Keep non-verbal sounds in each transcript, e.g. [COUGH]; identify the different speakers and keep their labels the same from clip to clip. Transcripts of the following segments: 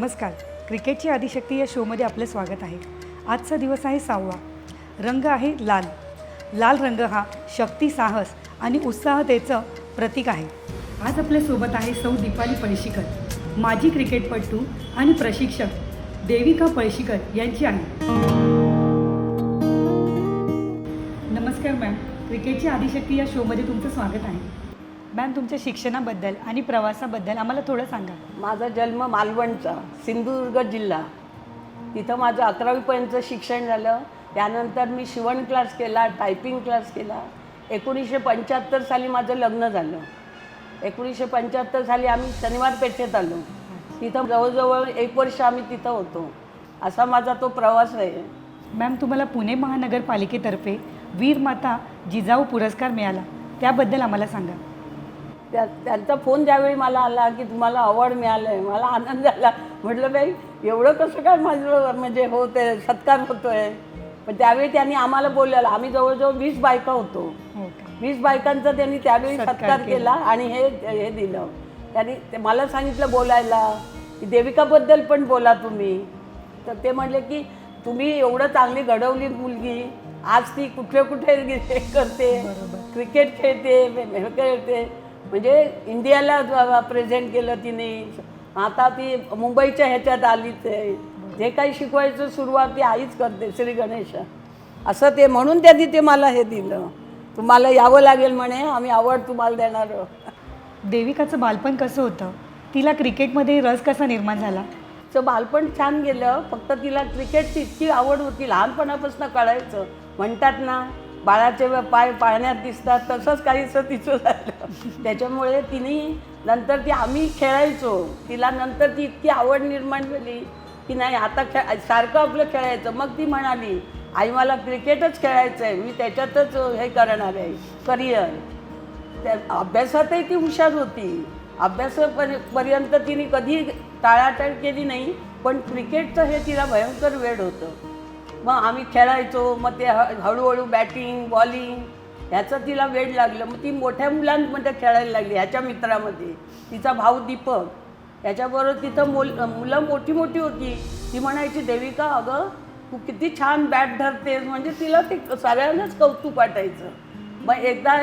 Speaker 1: नमस्कार. क्रिकेटची आदिशक्ती या शोमध्ये आपलं स्वागत आहे. आजचा दिवस आहे सहावा. रंग आहे लाल. लाल रंग हा शक्ती साहस आणि उत्साहतेचं प्रतीक आहे. आज आपल्यासोबत आहे सौ दीपाली पळशीकर. माजी क्रिकेटपटू आणि प्रशिक्षक देविका पळशीकर यांची आहे नमस्कार मॅम. क्रिकेटची आदिशक्ती या शोमध्ये तुमचं स्वागत आहे. मॅम तुमच्या शिक्षणाबद्दल आणि प्रवासाबद्दल आम्हाला थोडं सांगा.
Speaker 2: माझा जन्म मालवणचा सिंधुदुर्ग जिल्हा. तिथं माझं अकरावीपर्यंत शिक्षण झालं. त्यानंतर मी शिवण क्लास केला टायपिंग क्लास केला. एकोणीसशे पंच्याहत्तर साली माझं लग्न झालं. एकोणीसशे पंच्याहत्तर साली आम्ही शनिवार पेठेत आलो. तिथं जवळजवळ एक वर्ष आम्ही तिथं होतो. असा माझा तो प्रवास आहे.
Speaker 1: मॅम तुम्हाला पुणे महानगरपालिकेतर्फे वीर माता जिजाऊ पुरस्कार मिळाला. त्याबद्दल आम्हाला सांगा.
Speaker 2: त्या त्यांचा फोन ज्यावेळी मला आला की तुम्हाला अवॉर्ड मिळालं आहे मला आनंद झाला. म्हटलं बाई एवढं कसं काय माझं म्हणजे होत सत्कार होतो आहे पण त्यावेळी त्यांनी आम्हाला बोललेलं आम्ही जवळजवळ वीस बायका होतो.
Speaker 1: हो
Speaker 2: वीस बायकांचा त्यांनी त्यावेळी
Speaker 1: सत्कार केला.
Speaker 2: आणि हे हे दिलं. त्यांनी ते मला सांगितलं बोलायला की देविकाबद्दल पण बोला तुम्ही. तर ते म्हणले की तुम्ही एवढं चांगली घडवली मुलगी आज ती कुठे कुठे करते. क्रिकेट खेळते खेळते म्हणजे इंडियाला प्रेझेंट केलं तिने. आता ती मुंबईच्या ह्याच्यात आलीच आहे. जे काही शिकवायचं सुरुवात ती आईच करते श्री गणेश. असं ते म्हणून त्यांनी ते मला हे दिलं. तुम्हाला यावं लागेल म्हणे आम्ही आवड तुम्हाला देणार.
Speaker 1: देविकाचं बालपण कसं होतं? तिला क्रिकेटमध्ये रस कसा निर्माण झाला?
Speaker 2: तिचं बालपण छान गेलं. फक्त तिला क्रिकेटची इतकी आवड होती लहानपणापासून कळायचं. म्हणतात ना बाळाचे पाय पाळण्यात दिसतात तसंच काहीसं तिचं झालं. त्याच्यामुळे तिने नंतर ती आम्ही खेळायचो. तिला नंतर ती इतकी आवड निर्माण झाली की नाही आता खेळ सारखं आपलं खेळायचं. मग ती म्हणाली आई मला क्रिकेटच खेळायचं आहे मी त्याच्यातच हे करणार आहे. करिअर. त्या अभ्यासातही ती हुशार होती. अभ्यासापर पर्यंत तिने कधी टाळाटाळ केली नाही पण क्रिकेटचं हे तिला भयंकर वेळ होतं. मग आम्ही खेळायचो मग ते हळूहळू बॅटिंग बॉलिंग ह्याचं तिला वेळ लागलं. मग ती मोठ्या मुलांमध्ये खेळायला लागली ह्याच्या मित्रामध्ये. तिचा भाऊ दीपक. याच्याबरोबर तिथं मुल मुलं मोठी मोठी होती. ती म्हणायची देविका अगं तू किती छान बॅट धरतेस. म्हणजे तिला ते सगळ्यांनाच कौतुक वाटायचं. मग एकदा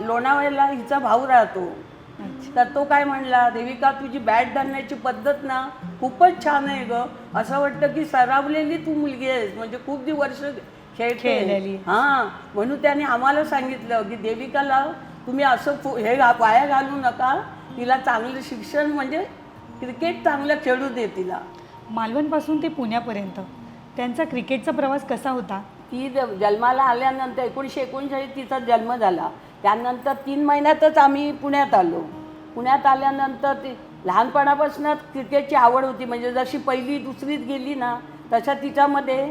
Speaker 2: लोणावळ्याला हिचा भाऊ राहतो. तर तो काय म्हणला देविका तुझी बॅट धरण्याची पद्धत ना खूपच छान आहे ग. असं वाटतं की सरावलेली तू मुलगी आहेस. म्हणजे खूप दी वर्ष खेळते.
Speaker 1: खेळलेली.
Speaker 2: हां. म्हणून त्याने आम्हाला सांगितलं की देविकाला तुम्ही असं हे वाया घालू नका. तिला चांगलं शिक्षण म्हणजे क्रिकेट चांगलं खेळू दे तिला.
Speaker 1: मालवणपासून ते पुण्यापर्यंत. त्यांचा क्रिकेटचा प्रवास कसा होता?
Speaker 2: ती जन्माला आल्यानंतर एकोणीसशे एकोणचाळीस तिचा जन्म झाला. त्यानंतर तीन महिन्यातच आम्ही पुण्यात आलो. पुण्यात आल्यानंतर ती लहानपणापासूनच क्रिकेटची आवड होती. म्हणजे जशी पहिली दुसरीत गेली ना तशा तिच्यामध्ये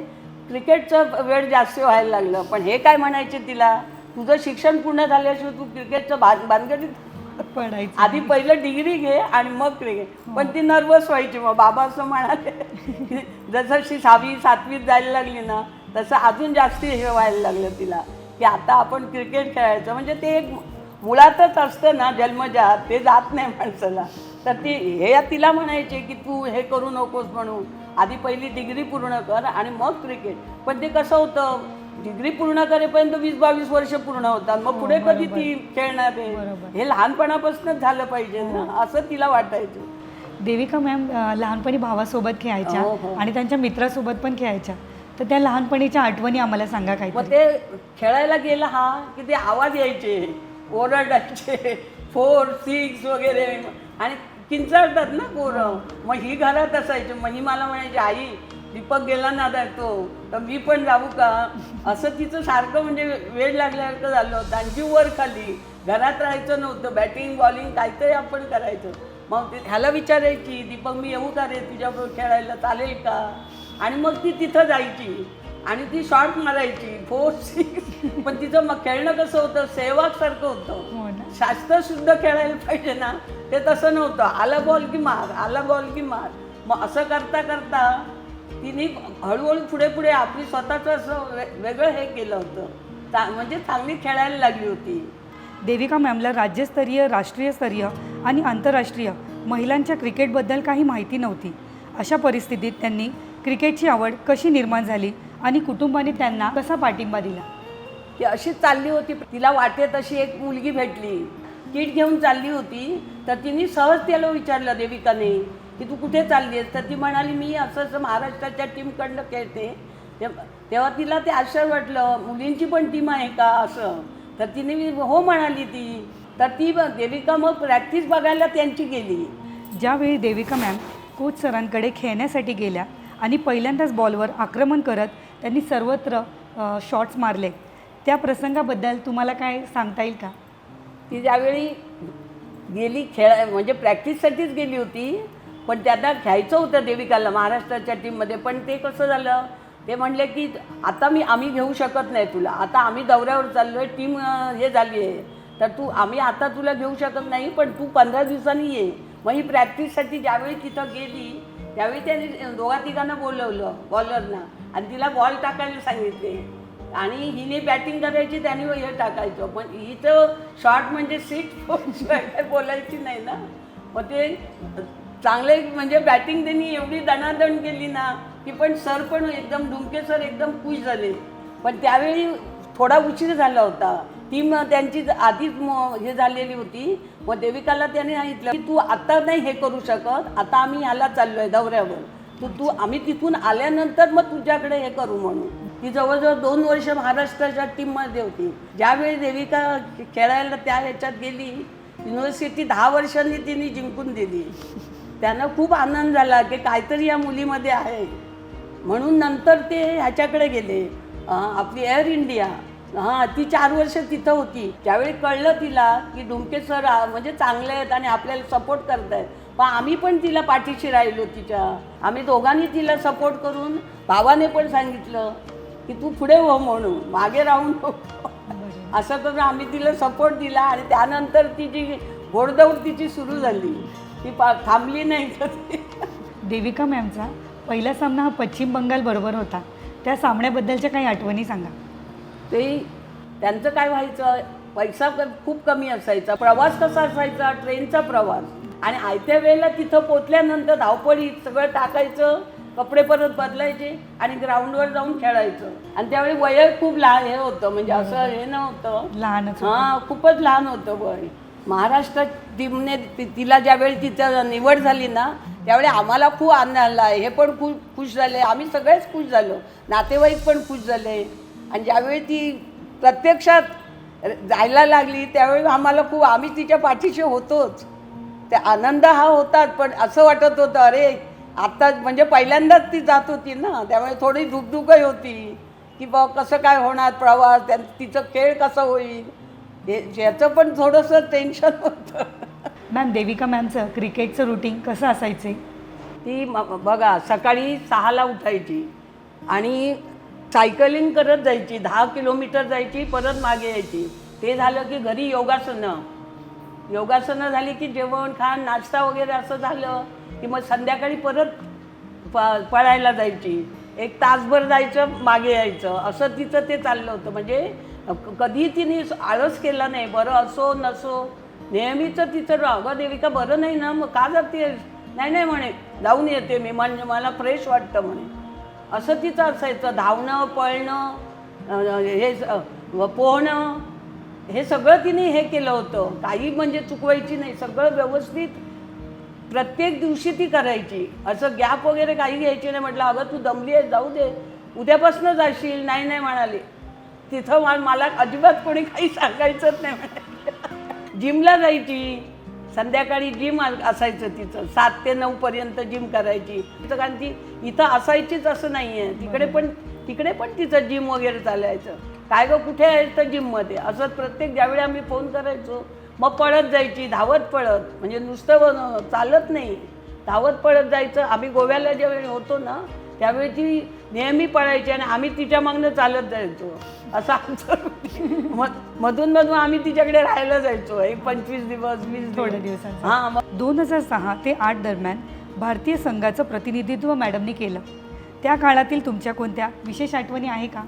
Speaker 2: क्रिकेटचं वेळ जास्त व्हायला लागलं. पण हे काय म्हणायचे तिला? तुझं शिक्षण पूर्ण झाल्याशिवाय तू क्रिकेटचं भान भानगडीत
Speaker 1: पडायचं
Speaker 2: आधी पहिलं डिग्री घे आणि मग क्रिकेट. पण ती नर्वस व्हायची. मग बाबा असं म्हणाले जसं सहावी सातवीत जायला लागली ना तसं अजून जास्ती हे व्हायला लागलं तिला की आता आपण क्रिकेट खेळायचं. म्हणजे ते एक मुळातच असतं ना जन्मजात ते जात नाही माणसाला. तर ती हे तिला म्हणायचे की तू हे करू नकोस म्हणून. आधी पहिली डिग्री पूर्ण कर आणि मग क्रिकेट. पण ते कसं होतं डिग्री पूर्ण करेपर्यंत वीस बावीस वर्ष पूर्ण होतात. मग पुढे कधी ती खेळणार आहे?
Speaker 1: बरोबर.
Speaker 2: हे लहानपणापासूनच झालं पाहिजे ना असं तिला वाटायचं.
Speaker 1: देविका मॅम लहानपणी भावासोबत
Speaker 2: हो,
Speaker 1: खेळायच्या
Speaker 2: हो.
Speaker 1: आणि त्यांच्या मित्रासोबत पण खेळायच्या. तर त्या लहानपणीच्या आठवणी आम्हाला सांगा
Speaker 2: मग
Speaker 1: काहीतरी.
Speaker 2: ते खेळायला गेलं हा की ते आवाज यायचे. ओरडायचे. फोर सिक्स वगैरे. आणि किंचाळतात ना पोरं. मग ही घरात असायची. मग ही मला म्हणायची आई दीपक गेला ना आता तो. तर मी पण जाऊ का? असं तिचं सारखं म्हणजे वेळ लागल्यासारखं झालं होतं. आणखी वर खाली. घरात राहायचं नव्हतं. बॅटिंग बॉलिंग काहीतरी आपण करायचं. मग ते- ह्याला विचारायची दीपक मी येऊ का रे? तुझ्याबरोबर खेळायला चालेल का? आणि मग ती तिथं जायची. आणि ती शॉट मारायची फोर सिक्स पण तिचं मग खेळणं कसं होतं? सेवाकसारखं होतं.
Speaker 1: हो
Speaker 2: शास्त्र शुद्ध खेळायला पाहिजे ना ते तसं नव्हतं. आला बॉल की मार आला बॉल की मार. मग असं करता करता तिने हळूहळू पुढे पुढे आपली स्वतःचं असं वेगळं हे केलं होतं. चा म्हणजे चांगली खेळायला लागली होती.
Speaker 1: देविका मॅमला राज्यस्तरीय राष्ट्रीय स्तरीय आणि आंतरराष्ट्रीय महिलांच्या क्रिकेटबद्दल काही माहिती नव्हती. अशा परिस्थितीत त्यांनी क्रिकेटची आवड कशी निर्माण झाली? आणि कुटुंबाने त्यांना कसा पाठिंबा दिला?
Speaker 2: ती अशीच चालली होती. तिला वाटेत अशी एक मुलगी भेटली. किट घेऊन चालली होती. तर तिने सहज त्याला विचारलं देविकाने की तू कुठे चालली आहेस तर ती म्हणाली मी असं असं महाराष्ट्राच्या टीमकडनं खेळते. तेव्हा तेव्हा तिला ते आश्चर्य वाटलं मुलींची पण टीम आहे का? असं. तर तिने मी हो म्हणाली ती. तर ती देविका मग प्रॅक्टिस बघायला त्यांची गेली.
Speaker 1: ज्यावेळी देविका मॅम कोच सरांकडे खेळण्यासाठी गेल्या आणि पहिल्यांदाच बॉलवर आक्रमण करत त्यांनी सर्वत्र शॉट्स मारले. त्या प्रसंगाबद्दल तुम्हाला काय सांगता येईल का?
Speaker 2: ती ज्यावेळी गेली खेळा म्हणजे प्रॅक्टिससाठीच गेली होती पण त्यांना घ्यायचं होतं देविकाला महाराष्ट्राच्या टीममध्ये पण ते कसं झालं? ते म्हणले की आता मी आम्ही घेऊ शकत नाही तुला. आता आम्ही दौऱ्यावर चाललो आहे टीम हे झाली आहे तर तू आम्ही आता तुला घेऊ शकत नाही पण तू पंधरा दिवसांनी ये. मग ही प्रॅक्टिससाठी ज्यावेळी तिथं गेली त्यावेळी त्यांनी दोघा तिघांना बोलवलं बॉलरना आणि तिला बॉल टाकायला सांगितले. आणि हिने बॅटिंग करायची त्याने हे टाकायचं. पण हिचं शॉर्ट म्हणजे सीट काय बोलायची नाही ना. मग ते चांगले म्हणजे बॅटिंग त्यांनी एवढी दणादण केली ना की पण सर पण एकदम डुमके सर एकदम खुश झाले. पण त्यावेळी थोडा उशीर झाला होता. टीम त्यांची आधीच हे झालेली होती. मग देविकाला त्याने सांगितलं की तू आता नाही हे करू शकत आता आम्ही याला चाललो आहे दौऱ्यावर. तू तू आम्ही तिथून आल्यानंतर मग तुझ्याकडे हे करू म्हणून. ती जवळजवळ दोन वर्ष महाराष्ट्राच्या टीममध्ये होती. ज्यावेळी देविका खेळायला त्या ह्याच्यात गेली युनिव्हर्सिटी दहा वर्षांनी तिने जिंकून दिली. त्यांना खूप आनंद झाला की काहीतरी या मुलीमध्ये आहे. म्हणून नंतर ते ह्याच्याकडे गेले. आपली एअर इंडिया हां ती चार वर्ष तिथं होती. त्यावेळी कळलं तिला की डुमके सर म्हणजे चांगले आहेत आणि आपल्याला सपोर्ट करत आहेत पण आम्ही पण तिला पाठीशी राहिलो तिच्या. आम्ही दोघांनी तिला सपोर्ट करून भावाने पण सांगितलं की तू पुढे हो म्हणून मागे राहून नको असं करून आम्ही तिला सपोर्ट दिला आणि त्यानंतर ती जी घोडदौड तिची सुरू झाली ती पा थांबली नाही.
Speaker 1: देविका मॅमचा पहिला सामना हा पश्चिम बंगाल बरोबर होता. त्या सामन्याबद्दलच्या काही आठवणी सांगा.
Speaker 2: ते त्यांचं काय व्हायचं? पैसा क- खूप कमी असायचा. प्रवास कसा असायचा? ट्रेनचा प्रवास. आणि आयत्या वेळेला तिथं पोचल्यानंतर धावपळीत सगळं टाकायचं कपडे परत बदलायचे आणि ग्राउंडवर जाऊन खेळायचं. आणि त्यावेळी वय खूप लहान हे होतं म्हणजे असं हे नव्हतं.
Speaker 1: लहानच होतं.
Speaker 2: हां खूपच लहान होतं वय. महाराष्ट्र टीमने तिला ज्यावेळी तिथं निवड झाली ना त्यावेळी आम्हाला खूप आनंद आला. हे पण खूप खुश झाले. आम्ही सगळेच खुश झालो. नातेवाईक पण खुश झाले. आणि ज्यावेळी ती प्रत्यक्षात जायला लागली त्यावेळी आम्हाला खूप आम्ही तिच्या पाठीशी होतोच. ते आनंद हा होताच पण असं वाटत होतं अरे आता म्हणजे पहिल्यांदाच ती जात होती ना त्यामुळे थोडी धुकधुकही होती की बा कसं काय होणार प्रवास त्या तिचं खेळ कसं होईल? हे याचं पण थोडंसं टेन्शन होतं.
Speaker 1: मॅम देविका मॅमचं क्रिकेटचं रुटीन कसं असायचे?
Speaker 2: ती म- बघा सकाळी सहाला उठायची आणि सायकलिंग करत जायची दहा किलोमीटर जायची परत मागे यायची. ते झालं की घरी योगासनं. योगासनं झाली की जेवण खाण नाश्ता वगैरे असं झालं की मग संध्याकाळी परत प पळायला जायची. एक तासभर जायचं मागे यायचं. असं तिचं ते चाललं होतं. म्हणजे कधी तिने आळस केला नाही. बरं असो नसो. नेहमीचं तिचं अगं देविका बरं नाही ना. मग का जाते नाही नाही म्हणे. जाऊन येते मी. म्हणजे मला फ्रेश वाटतं म्हणे. असं तिचं असायचं धावणं पळणं हे पोहणं हे सगळं तिने हे केलं होतं. काही म्हणजे चुकवायची नाही. सगळं व्यवस्थित प्रत्येक दिवशी ती करायची. असं गॅप वगैरे काही घ्यायची नाही. म्हटलं अगं तू दमली आहे जाऊ दे. उद्यापासून जाशील. नाही नाही म्हणाली. तिथं मला अजिबात कोणी काही सांगायचंच नाही म्हणाले. जिमला जायची. संध्याकाळी जिम असायचं तिचं सात ते नऊपर्यंत जिम करायची. तिचं कारण ती इथं असायचीच असं नाही आहे तिकडे पण तिकडे पण तिचं जिम वगैरे चालायचं. काय गं कुठे आहे तर जिममध्ये असं प्रत्येक ज्यावेळी आम्ही फोन करायचो मग पळत जायची धावत पळत. म्हणजे नुसतं चालत नाही. धावत पळत जायचं. आम्ही गोव्याला ज्यावेळी होतो ना त्यावेळी ती नेहमी पळायची आणि आम्ही तिच्या मागणं चालत जायचो. असं आमचं मधून मधून आम्ही तिच्याकडे राहायला जायचो. एक पंचवीस दिवस वीस
Speaker 1: थोड्या दिवसांचा.
Speaker 2: हां मग
Speaker 1: दोन हजार सहा ते आठ दरम्यान भारतीय संघाचं प्रतिनिधित्व मॅडमनी केलं. त्या काळातील तुमच्या कोणत्या विशेष आठवणी आहे का?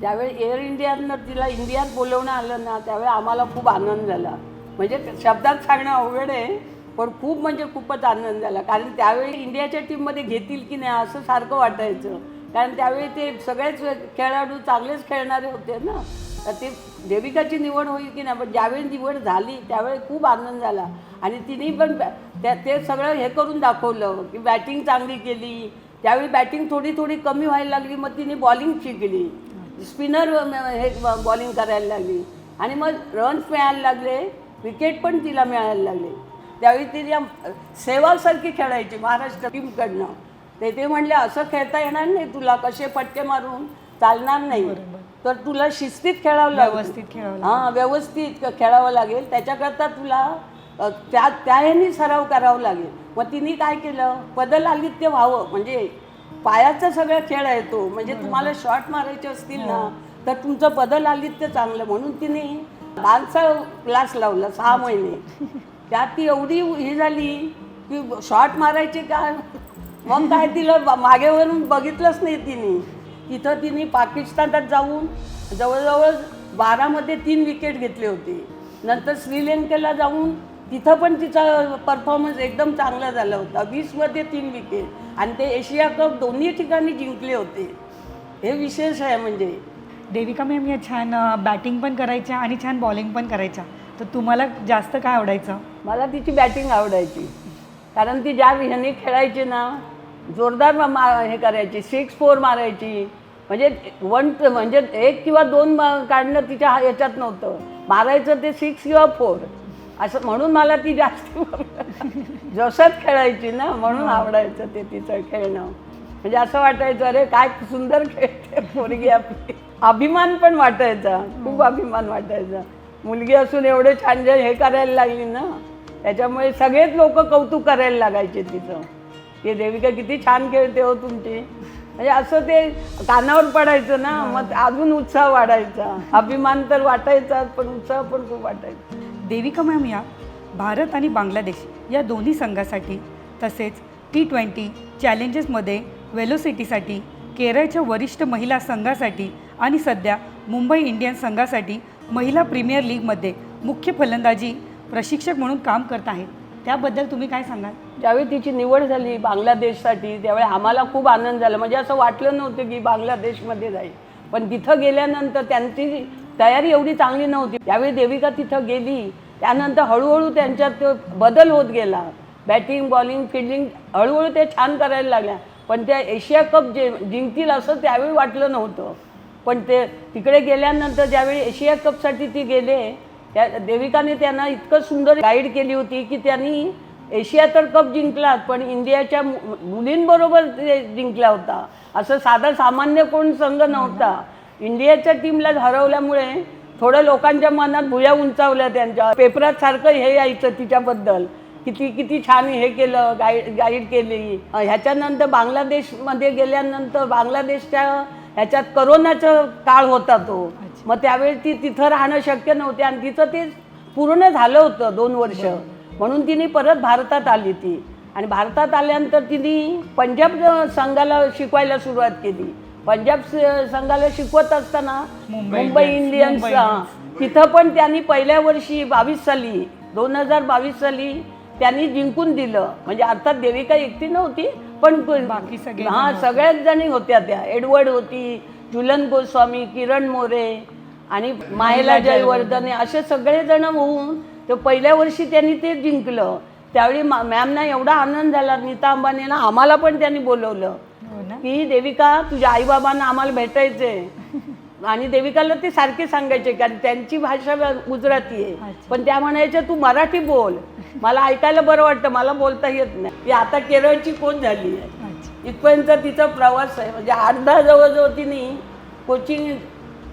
Speaker 2: ज्यावेळी एअर इंडियानं तिला इंडियात बोलवणं आलं ना त्यावेळी आम्हाला खूप आनंद झाला. म्हणजे शब्दात सांगणं अवघड आहे पण खूप म्हणजे खूपच आनंद झाला. कारण त्यावेळी इंडियाच्या टीममध्ये घेतील की नाही असं सारखं वाटायचं. कारण त्यावेळी ते सगळेच खेळाडू चांगलेच खेळणारे होते ना. तर ते देविकाची निवड होईल की नाही पण ज्यावेळी निवड झाली त्यावेळी खूप आनंद झाला. आणि तिने पण बॅ- त्या ते सगळं हे करून दाखवलं की बॅटिंग चांगली केली. त्यावेळी बॅटिंग थोडी थोडी कमी व्हायला लागली मग तिने बॉलिंग शिकली. स्पिनर हे बॉलिंग करायला लागली. आणि मग रन्स मिळायला लागले विकेट पण तिला मिळायला लागले. त्यावेळी ती या सेवासारखी खेळायची महाराष्ट्र टीमकडनं. ते ते म्हणले असं खेळता येणार नाही तुला कसे पट्टे मारून चालणार नाही. तर तुला शिस्तीत खेळावं
Speaker 1: व्यवस्थित
Speaker 2: हां व्यवस्थित क- खेळावं लागेल. त्याच्याकरता तुला त्या त्या ह्यानी सराव करावा लागेल. मग तिने काय केलं? पदल आलित्य व्हावं. म्हणजे पायाचा सगळा खेळ आहे तो. म्हणजे तुम्हाला शॉट मारायचे असतील ना तर तुमचं बदल आलित्य चांगलं. म्हणून तिने डान्सचा क्लास लावला सहा महिने. त्यात ती एवढी ही झाली की शॉट मारायचे काय मग काय तिला मागेवरून बघितलंच नाही तिने. तिथं तिने पाकिस्तानात जाऊन जवळजवळ बारामध्ये तीन विकेट घेतले होते. नंतर श्रीलंकेला जाऊन तिथं पण तिचा परफॉर्मन्स एकदम चांगला झाला होता. वीसमध्ये तीन विकेट आणि ते एशिया कप दोन्ही ठिकाणी जिंकले होते. हे विशेष आहे म्हणजे.
Speaker 1: देविका मॅम या छान बॅटिंग पण करायच्या आणि छान बॉलिंग पण करायच्या. तर तुम्हाला जास्त काय आवडायचं?
Speaker 2: मला तिची बॅटिंग आवडायची. कारण ती ज्या ह्याने खेळायची ना जोरदार मा- हे करायची सिक्स फोर मारायची. म्हणजे वन म्हणजे एक किंवा दोन काढणं तिच्या याच्यात नव्हतं. मारायचं ते सिक्स किंवा फोर असं म्हणून मला ती जास्त [LAUGHS] जसंच खेळायची ना म्हणून आवडायचं ते तिचं खेळणं. म्हणजे असं वाटायचं अरे काय सुंदर खेळते पोरगी आपली. अभिमान पण वाटायचा. खूप अभिमान वाटायचा. मुलगी असून एवढे छान जे हे करायला लागली ना त्याच्यामुळे सगळेच लोक कौतुक करायला लागायचे तिचं की देविका किती छान खेळते हो तुमची. म्हणजे असं ते कानावर पडायचं ना मग अजून उत्साह वाढायचा. अभिमान तर वाटायचाच पण उत्साह पण खूप वाटायचा.
Speaker 1: देविका मॅम या भारत आणि बांगलादेश या दोन्ही संघासाठी तसेच टी ट्वेंटी चॅलेंजेसमध्ये वेलोसिटीसाठी केरळच्या वरिष्ठ महिला संघासाठी आणि सध्या मुंबई इंडियन्स संघासाठी महिला प्रीमियर लीगमध्ये मुख्य फलंदाजी प्रशिक्षक म्हणून काम करत आहे त्याबद्दल तुम्ही काय सांगाल?
Speaker 2: ज्यावेळी तिची निवड झाली बांगलादेशसाठी त्यावेळी आम्हाला खूप आनंद झाला. म्हणजे असं वाटलं नव्हतं की बांगलादेशमध्ये जाईल. पण तिथं गेल्यानंतर त्यांची तयारी एवढी चांगली नव्हती. त्यावेळी देविका तिथं गेली त्यानंतर हळूहळू त्यांच्यात तो बदल होत गेला. बॅटिंग बॉलिंग फिल्डिंग हळूहळू ते छान करायला लागल्या. पण त्या एशिया कप जे जिंकतील असं त्यावेळी वाटलं नव्हतं. पण ते तिकडे गेल्यानंतर ज्यावेळी एशिया कपसाठी ती गेले त्या देविकाने त्यांना इतकं सुंदर गाईड केली होती की त्यांनी एशिया तर कप जिंकलात पण इंडियाच्या मुलींबरोबर ते जिंकला होता. असं साधा सामान्य कोण संघ नव्हता. इंडियाच्या टीमला हरवल्यामुळे थोडं लोकांच्या मनात भुया उंचावल्या त्यांच्या. पेपरात सारखं हे यायचं तिच्याबद्दल किती किती छान हे केलं गाईड गाईड केली. ह्याच्यानंतर बांगलादेशमध्ये गेल्यानंतर बांगलादेशच्या ह्याच्यात करोनाचा काळ होता तो. मग त्यावेळी ती तिथं राहणं शक्य नव्हते आणि तिचं ते पूर्ण झालं होतं दोन वर्ष. म्हणून तिने परत भारतात आली ती. आणि भारतात आल्यानंतर तिने पंजाब संघाला शिकवायला सुरुवात केली. पंजाब संघाला शिकवत असताना
Speaker 1: मुंबई इंडियन्स.
Speaker 2: तिथं पण त्यांनी पहिल्या वर्षी बावीस साली दोन हजार बावीस साली त्यांनी जिंकून दिलं. म्हणजे अर्थात देविका एकटी नव्हती पण
Speaker 1: बाकी सगळे
Speaker 2: हा सगळ्याच जणी होत्या त्या. एडवर्ड होती झुलन गोस्वामी किरण मोरे आणि मायला जयवर्धने असे सगळे जण होऊन ते पहिल्या वर्षी त्यांनी ते जिंकलं. त्यावेळी मॅमना एवढा आनंद झाला नीता अंबानीला आम्हाला पण त्यांनी बोलवलं
Speaker 1: हो
Speaker 2: की देविका तुझ्या आईबाबांना आम्हाला भेटायचे आणि देविकाला ते सारखे सांगायचे कारण त्यांची भाषा गुजराती आहे. पण त्या म्हणायच्या तू मराठी बोल. मला ऐकायला बरं वाटतं. मला बोलता येत नाही. ती आता केरळची कोच झाली आहे? इथपर्यंत तिचा प्रवास आहे. म्हणजे अर्धा जवळजवळ तिने कोचिंग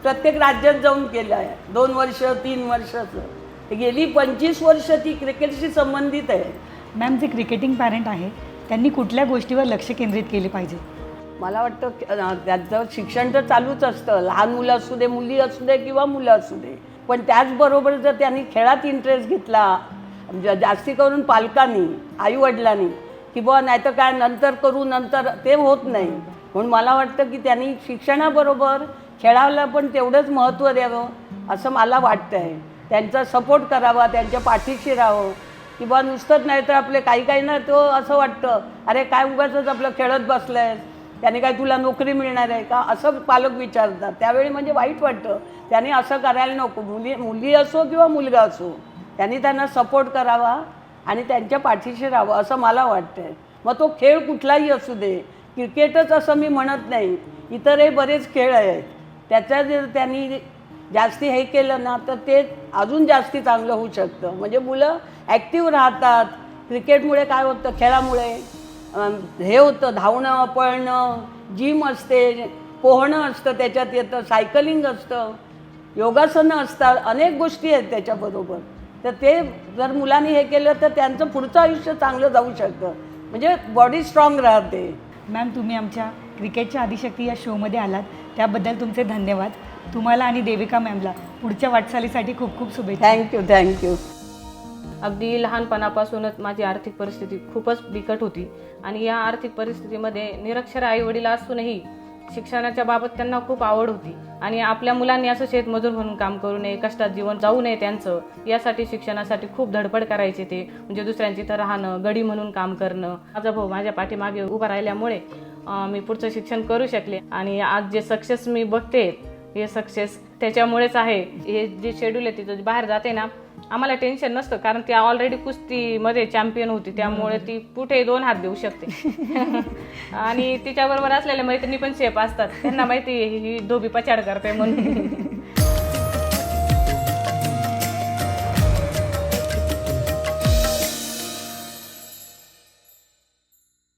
Speaker 2: प्रत्येक राज्यात जाऊन केलं आहे. दोन वर्ष तीन वर्षाचं गेली पंचवीस वर्ष ती क्रिकेटशी संबंधित आहे.
Speaker 1: मॅम जे क्रिकेटिंग पॅरेंट आहे त्यांनी कुठल्या गोष्टीवर लक्ष केंद्रित केले पाहिजे?
Speaker 2: मला वाटतं त्याचं त्यांचं शिक्षण तर चालूच असतं. लहान मुलं असू दे मुली असू दे किंवा मुलं असू दे. पण त्याचबरोबर जर त्यांनी खेळात इंटरेस्ट घेतला जास्ती करून पालकांनी आईवडिलांनी किंवा नाही नाहीतर काय नंतर करू नंतर ते होत नाही. म्हणून मला वाटतं की त्यांनी शिक्षणाबरोबर खेळाला पण तेवढंच महत्त्व द्यावं असं मला वाटतं आहे त्यांचा सपोर्ट करावा त्यांच्या पाठीशी राहावं. किंवा नुसतंच नाही तर आपले काही काही ना तो असं वाटतं अरे काय उगाच आपलं खेळत बसलं आहे त्याने काय तुला नोकरी मिळणार आहे का? असं पालक विचारतात. त्यावेळी म्हणजे वाईट वाटतं. त्याने असं करायला नको. मुली मुली असो किंवा मुलगा असो त्यांनी त्यांना सपोर्ट करावा आणि त्यांच्या पाठीशी राहावं असं मला वाटतंय. मग तो खेळ कुठलाही असू दे क्रिकेटच असं मी म्हणत नाही. इतरही बरेच खेळ आहेत. त्याच्या जर त्यांनी जास्ती हे केलं ना तर ते अजून जास्ती चांगलं होऊ शकतं. म्हणजे मुलं ॲक्टिव्ह राहतात. क्रिकेटमुळे काय होतं? खेळामुळे. हे होतं धावणं पळणं जिम असते पोहणं असतं त्याच्यात येतं सायकलिंग असतं योगासनं असतात अनेक गोष्टी आहेत त्याच्याबरोबर तर ते जर मुलांनी हे केलं तर त्यांचं पुढचं आयुष्य चांगलं जाऊ शकतं. म्हणजे बॉडी स्ट्रॉंग राहते.
Speaker 1: मॅम तुम्ही आमच्या क्रिकेटच्या आदिशक्ती या शोमध्ये आलात. त्याबद्दल तुमचे धन्यवाद. तुम्हाला आणि देविका मॅमला पुढच्या वाटचालीसाठी खूप खूप शुभेच्छा.
Speaker 2: थँक्यू थँक्यू
Speaker 3: अगदी लहानपणापासूनच माझी आर्थिक परिस्थिती खूपच बिकट होती. आणि या आर्थिक परिस्थितीमध्ये निरक्षर आईवडील असूनही शिक्षणाच्या बाबत त्यांना खूप आवड होती. आणि आपल्या मुलांनी असं शेतमजूर म्हणून काम करू नये कष्टात जीवन जाऊ नये त्यांचं यासाठी शिक्षणासाठी खूप धडपड करायचे ते. म्हणजे दुसऱ्यांची इथं राहणं गडी म्हणून काम करणं. माझा भाऊ माझ्या पाठीमागे उभा राहिल्यामुळे मी पुढचं शिक्षण करू शकले. आणि आज जे सक्सेस मी बघते हे सक्सेस त्याच्यामुळेच आहे. हे जे शेड्यूल आहे तिथं बाहेर जाते ना आम्हाला टेन्शन नसतं कारण ती ऑलरेडी कुस्तीमध्ये चॅम्पियन होती त्यामुळे ती कुठे दोन हात देऊ शकते. [LAUGHS] आणि तिच्याबरोबर असलेल्या मैत्रिणी पण शेप असतात. त्यांना माहिती आहे ही धोबी पछाड करते म्हणून.